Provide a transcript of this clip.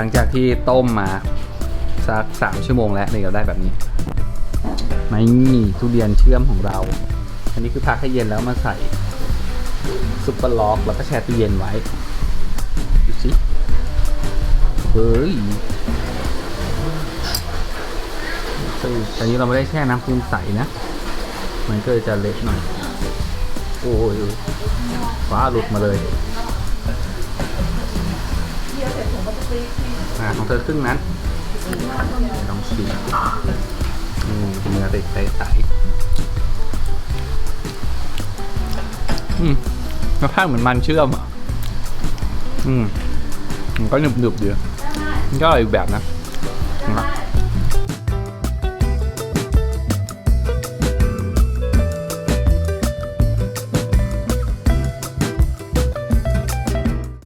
ลังจากที่ต้มมาสักสามชั่วโมงแล้วนี่เราได้แบบนี้นี่มีทุเรียนเชื่อมของเรา อันนี้คือพักให้เย็นแล้วมาใส่ซุปเปอร์ล็อกแล้วก็แช่ตู้เย็นไว้ดูสิเฮ้ยซึ่งตอนนี้เราไม่ได้แช่น้ำปูนใสนะ มันก็จะเละหน่อย โอ้ยฟ้าหลุดมาเลย อ่าของเธอครึ่งนั้นลองชิมอืมเนื้อเด็กใสๆอืมรสชาติเหมือนมันเชื่อมอะอืมมันก็หนึบๆดีมันก็อีกแบบนะนะครับ